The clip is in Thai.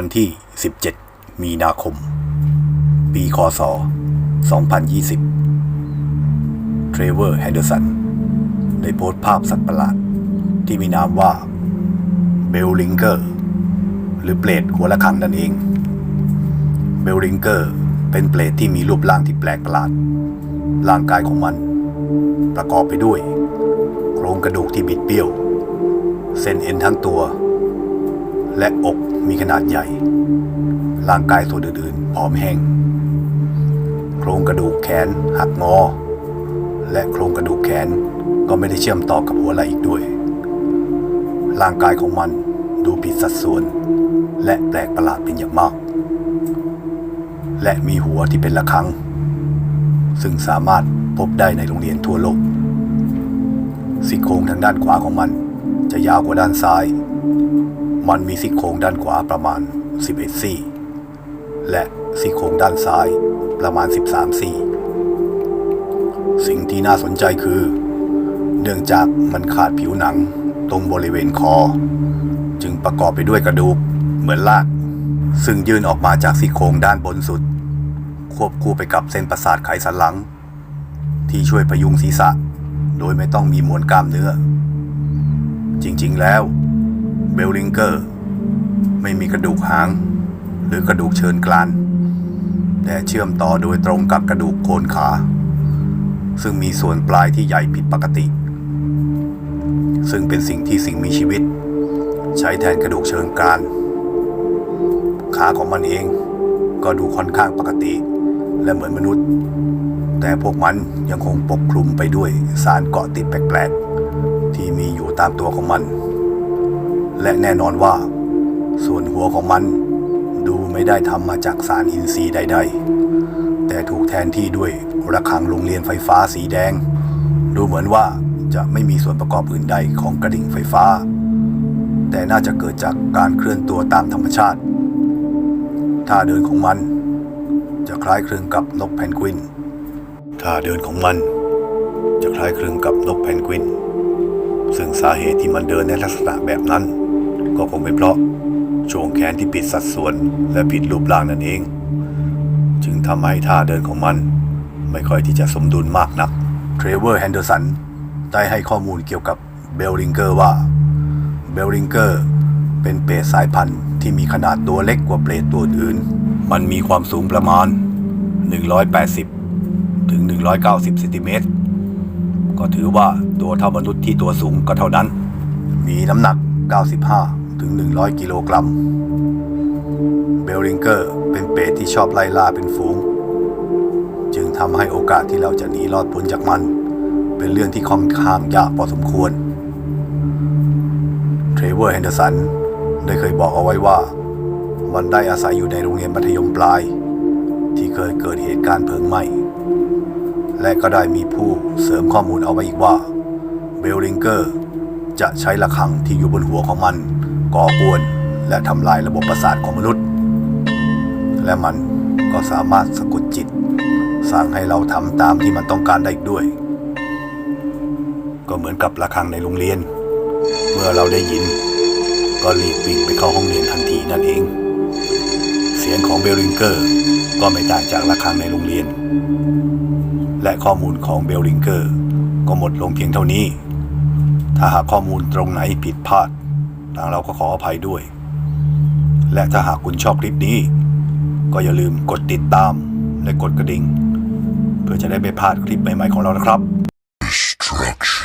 วันที่ 17 มีนาคม ปีคศ 2020 เทรเวอร์แฮนเดอร์สัน ได้โพสต์ภาพสัตว์ประหลาด ที่มีนามว่า เบลลิงเกอร์ หรือเปรตหัวละคังนั่นเอง เบลลิงเกอร์เป็นเปรตที่มีรูปร่างที่แปลกประหลาด ร่างกายของมัน ประกอบไปด้วย โครงกระดูกที่บิดเบี้ยว เส้นเอ็นทั้งตัว และอกมีขนาดใหญ่ ร่างกายส่วนอื่นๆผอมแห้ง โครงกระดูกแขนหักงอ และโครงกระดูกแขนก็ไม่ได้เชื่อมต่อกับหัวไหล่อีกด้วย ร่างกายของมันดูผิดสัดส่วน และแปลกประหลาดเป็นอย่างมาก และมีหัวที่เป็นระฆัง ซึ่งสามารถพบได้ในโรงเรียนทั่วโลกซี่โครงทางด้านขวาของมันจะยาวกว่าด้านซ้าย มันมีซี่โครงด้านขวาประมาณ 11 ซี่ และซี่โครงด้านซ้ายประมาณ 13 ซี่ สิ่งที่น่าสนใจคือ เนื่องจากมันขาดผิวหนังตรงบริเวณคอ จึงประกอบไปด้วยกระดูกเหมือนลาก ซึ่งยื่นออกมาจากซี่โครงด้านบนสุด ควบคู่ไปกับเส้นประสาทไขสันหลัง ที่ช่วยพยุงศีรษะ โดยไม่ต้องมีมวลกล้ามเนื้อ จริงๆแล้ว เบลลิงเกอร์ ไม่มีกระดูกหาง หรือกระดูกเชิญกราน แต่เชื่อมต่อโดยตรงกับกระดูกโคนขา ซึ่งมีส่วนปลายที่ใหญ่ผิดปกติ ซึ่งเป็นสิ่งที่สิ่งมีชีวิต ใช้แทนกระดูกเชิงกราน ขาของมันเองก็ดูค่อนข้างปกติ และเหมือนมนุษย์ แต่พวกมันยังคงปกคลุมไปด้วยสารเกาะติดแปลกๆ ที่มีอยู่ตามตัวของมัน และแน่นอนว่า ส่วนหัวของมันดูไม่ได้ทำมาจากสารอินทรีย์ใด ๆ แต่ถูกแทนที่ด้วยระฆังโรงเรียนไฟฟ้าสีแดง ดูเหมือนว่าจะไม่มีส่วนประกอบอื่นใดของกระดิ่งไฟฟ้า แต่น่าจะเกิดจากการเคลื่อนตัวตามธรรมชาติท่าเดินของมัน จะคล้ายคลึงกับนกเพนกวินท่าเดินของมัน จะคล้ายคลึงกับนกเพนกวิน ซึ่งสาเหตุที่มันเดินในลักษณะแบบนั้น ก็คงเป็นเพราะช่วงแขนที่ผิดสัดส่วนและผิดรูปร่างนั่นเอง จึงทำให้ท่าเดินของมัน ไม่ค่อยที่จะสมดุลมากนัก เทรเวอร์แฮนเดอร์สันได้ให้ข้อมูลเกี่ยวกับเบลลิงเกอร์ว่า เบลลิงเกอร์เป็นเปรตสายพันธุ์ที่มีขนาดตัวเล็กกว่าเปรตตัวอื่น มันมีความสูงประมาณ 180 ถึง 190เซนติเมตร ก็ถือว่าตัวเท่ามนุษย์ที่ตัวสูงก็เท่านั้น มีน้ำหนัก 95 ถึง 100 กิโลกรัม เบลลิงเกอร์เป็นเปรตที่ชอบไล่ล่าเป็นฝูง จึงทำให้โอกาสที่เราจะหนีรอดพ้นจากมัน เป็นเรื่องที่ค่อนข้างยากพอสมควร เทรเวอร์แฮนเดอร์สันได้เคยบอกเอาไว้ว่า มันได้อาศัยอยู่ในโรงเรียนมัธยมปลาย ที่เคยเกิดเหตุการณ์เพลิงไหม้และก็ได้มีผู้เสริมข้อมูลเอาไว้อีกว่า เบลลิงเกอร์จะใช้ระฆังที่อยู่บนหัวของมัน ก่อกวนและทำลายระบบประสาทของมนุษย์ และมันก็สามารถสะกดจิต สั่งให้เราทำตามที่มันต้องการได้อีกด้วย ก็เหมือนกับระฆังในโรงเรียน เมื่อเราได้ยิน ก็รีบวิ่งไปเข้าห้องเรียนทันทีนั่นเอง เสียงของเบลลิงเกอร์ก็ไม่ต่างจากระฆังในโรงเรียน และข้อมูลของเบลลิงเกอร์ก็หมดลงเพียงเท่านี้ ถ้าหากข้อมูลตรงไหนผิดพลาด ทางเราก็ขออภัยด้วย และถ้าหากคุณชอบคลิปนี้ ก็อย่าลืมกดติดตามและกดกระดิ่ง เพื่อจะได้ไม่พลาดคลิปใหม่ๆของเรานะครับ Destruction.